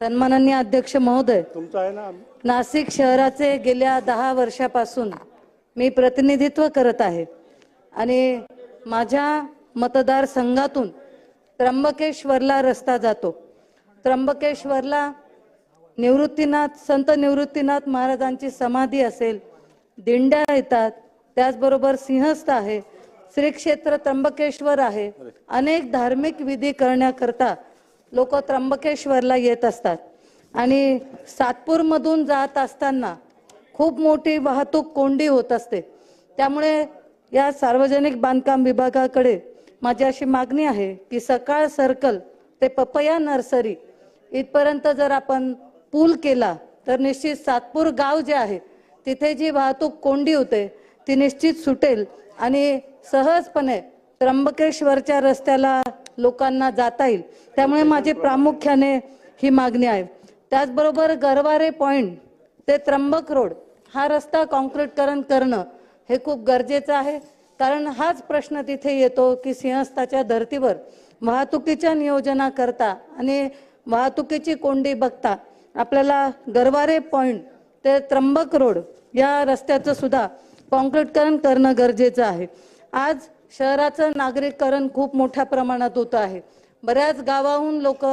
सन्माननीय अध्यक्ष महोदय तुमचं आहे ना? नाशिक शहराचे गेल्या दहा वर्षापासून मी प्रतिनिधित्व करत आहे. आणि माझ्या मतदारसंघातून त्र्यंबकेश्वरला रस्ता जातो. त्र्यंबकेश्वरला निवृत्तीनाथ संत निवृत्तीनाथ महाराजांची समाधी असेल दिंड्या येतात त्याचबरोबर सिंहस्थ आहे श्री क्षेत्र त्र्यंबकेश्वर आहे अनेक धार्मिक विधी करण्याकरता लोक त्र्यंबकेश्वरला येत असतात. आणि सातपूरमधून जात असताना खूप मोठी वाहतूक कोंडी होत असते. त्यामुळे या सार्वजनिक बांधकाम विभागाकडे माझी अशी मागणी आहे की सकाळ सर्कल ते पपया नर्सरी इथपर्यंत जर आपण पूल केला तर निश्चित सातपूर गाव जे आहे तिथे जी वाहतूक कोंडी होते ती निश्चित सुटेल. आणि सहजपणे त्र्यंबकेश्वरच्या रस्त्याला लोकांना जाता येईल. त्यामुळे माझी प्रामुख्याने ही मागणी आहे. त्याचबरोबर गरवारे पॉईंट ते त्र्यंबक रोड हा रस्ता कॉन्क्रीटकरण करणं हे खूप गरजेचं आहे. कारण हाच प्रश्न तिथे येतो की सिंहस्थाच्या धर्तीवर वाहतुकीच्या नियोजना करता आणि वाहतुकीची कोंडी बघता आपल्याला गरवारे पॉईंट ते त्र्यंबक रोड या रस्त्याचं सुद्धा कॉन्क्रीटकरण करणं गरजेचं आहे. आज शहराचं नागरिककरण खूप मोठ्या प्रमाणात होतं आहे. बऱ्याच गावाहून लोक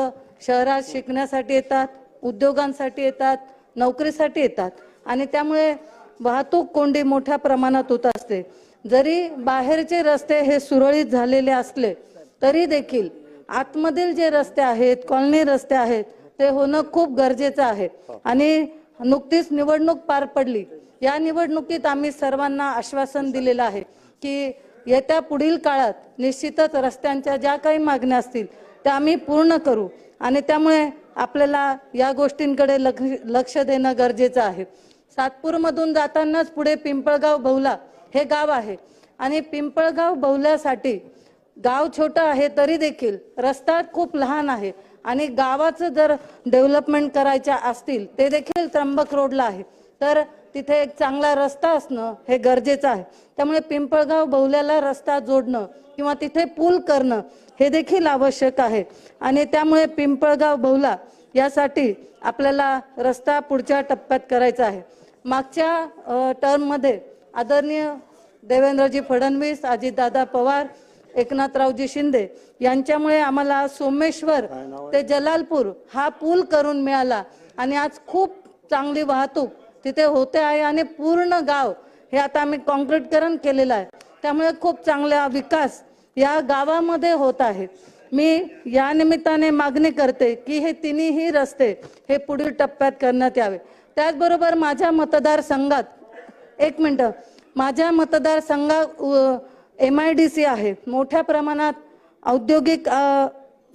शहरात शिकण्यासाठी येतात उद्योगांसाठी येतात नोकरीसाठी येतात आणि त्यामुळे वाहतूक कोंडी मोठ्या प्रमाणात होत असते. जरी बाहेरचे रस्ते हे सुरळीत झालेले असले तरी देखील आतमधील जे रस्ते आहेत कॉलनी रस्ते आहेत ते होणं खूप गरजेचं आहे. आणि नुकतीच निवडणूक पार पडली. या निवडणुकीत आम्ही सर्वांना आश्वासन दिलेलं आहे की येत्या पुढील काळात निश्चितच रस्त्यांच्या ज्या काही मागण्या असतील त्या आम्ही पूर्ण करू. आणि त्यामुळे आपल्याला या गोष्टींकडे लक्ष लक्ष देणं गरजेचं आहे. सातपूरमधून जातानाच पुढे पिंपळगाव बहुला हे गाव आहे. आणि पिंपळगाव बहुल्यासाठी गाव छोटं आहे तरी देखील रस्ता खूप लहान आहे. आणि गावाचं जर डेव्हलपमेंट करायच्या असतील ते देखील त्र्यंबक रोडला आहे. तर तिथे एक चांगला रस्ता असणं हे गरजेचं आहे. त्यामुळे पिंपळगाव बहुल्याला रस्ता जोडणं किंवा तिथे पूल करणं हे देखील आवश्यक आहे. आणि त्यामुळे पिंपळगाव बहुला यासाठी आपल्याला रस्ता पुढच्या टप्प्यात करायचा आहे. मागच्या टर्ममध्ये आदरणीय देवेंद्रजी फडणवीस अजितदादा पवार एकनाथरावजी शिंदे यांच्यामुळे आम्हाला सोमेश्वर ते जलालपूर हा पूल करून मिळाला. आणि आज खूप चांगली वाहतूक तिथे होते आहे आणि पूर्ण गाव हे आता आम्ही कॉन्क्रीटकरण केलेलं आहे. त्यामुळे खूप चांगला विकास या गावामध्ये होत आहे. मी या निमित्ताने मागणी करते की हे तिन्ही रस्ते हे पुढील टप्प्यात करण्यात यावे. त्याचबरोबर माझ्या मतदारसंघात एक मिनटं माझ्या मतदारसंघात एम आय डी सी आहे. मोठ्या प्रमाणात औद्योगिक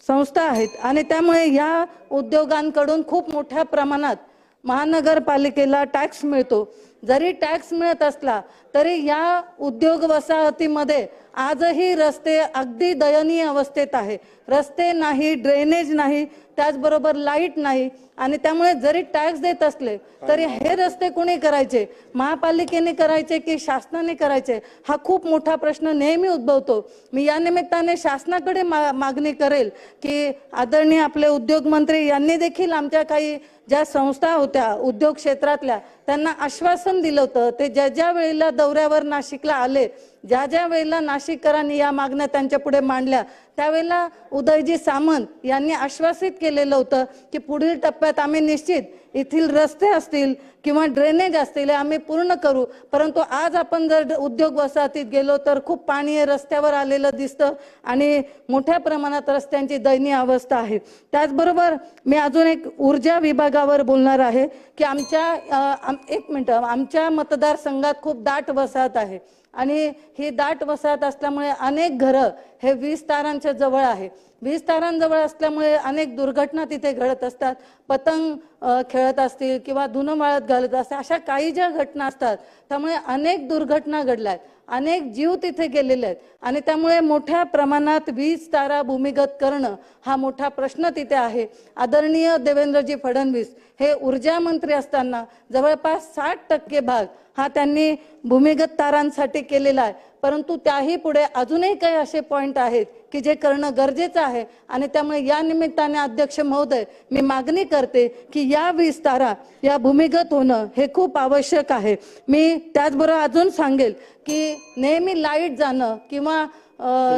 संस्था आहेत आणि त्यामुळे या उद्योगांकडून खूप मोठ्या प्रमाणात महानगरपालिकेला टॅक्स मिळतो. जरी टॅक्स मिळत असला तरी या उद्योग वसाहतीमध्ये आजही रस्ते अगदी दयनीय अवस्थेत आहे. रस्ते नाही ड्रेनेज नाही त्याचबरोबर लाइट नाही. आणि त्यामुळे जरी टॅक्स देत असले तरी हे रस्ते कोणी करायचे? महापालिकेने करायचे की शासनाने करायचे? हा खूप मोठा प्रश्न नेहमी उद्भवतो. मी या निमित्ताने शासनाकडे मा मागणी करेल की आदरणीय आपले उद्योग मंत्री यांनी देखील आमच्या काही ज्या संस्था होत्या उद्योग क्षेत्रातल्या त्यांना आश्वासन दिलं होतं. ते ज्या ज्या वेळेला दौऱ्यावर नाशिकला आले ज्या ज्या वेळेला नाशिककरांनी या मागण्या त्यांच्या पुढे मांडल्या त्यावेळेला उदयजी सामंत यांनी आश्वासित केलेलं होतं की पुढील टप्प्यात आम्ही निश्चित येथील रस्ते असतील किंवा ड्रेनेज असतील हे आम्ही पूर्ण करू. परंतु आज आपण जर उद्योग वसाहतीत गेलो तर खूप पाणी रस्त्यावर आलेलं दिसतं आणि मोठ्या प्रमाणात रस्त्यांची दयनीय अवस्था आहे. त्याचबरोबर मी अजून एक ऊर्जा विभागावर बोलणार आहे की आमच्या एक मिनटं आमच्या मतदारसंघात खूप दाट वसाहत आहे. आणि ही दाट वसाहत असल्यामुळे अनेक घरं हे वीज तारांच्या जवळ आहे. वीज तारांजवळ असल्यामुळे अनेक दुर्घटना तिथे घडत असतात. पतंग खेळत असतील किंवा धुनं माळत घालत असतात अशा काही ज्या घटना असतात. त्यामुळे अनेक दुर्घटना घडल्या आहेत अनेक जीव तिथे गेलेले आहेत. आणि त्यामुळे मोठ्या प्रमाणात वीज तारा भूमिगत करणं हा मोठा प्रश्न तिथे आहे. आदरणीय देवेंद्रजी फडणवीस हे ऊर्जा मंत्री असताना जवळपास साठ टक्के भाग हा त्यांनी भूमिगत तारांसाठी केलेला आहे. परंतु त्याही पुढे अजूनही काही असे पॉईंट आहेत की जे करणं गरजेचं आहे. आणि त्यामुळे या निमित्ताने अध्यक्ष महोदय मी मागणी करते की या विस्तारा या भूमिगत होणं हे खूप आवश्यक आहे. मी त्याचबरोबर अजून सांगेल की नेहमी लाइट जाणं किंवा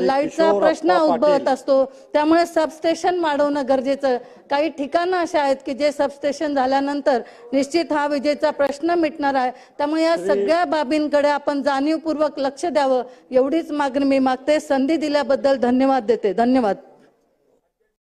लाईटचा प्रश्न उद्भवत. असतो. त्यामुळे सबस्टेशन वाढवणं गरजेचं. काही ठिकाणं अशा आहेत की जे सबस्टेशन झाल्यानंतर निश्चित हा विजेचा प्रश्न मिटणार आहे. त्यामुळे या सगळ्या बाबींकडे आपण जाणीवपूर्वक लक्ष द्यावं. एवढीच मागणी मी मागते. संधी दिल्याबद्दल धन्यवाद देते. धन्यवाद.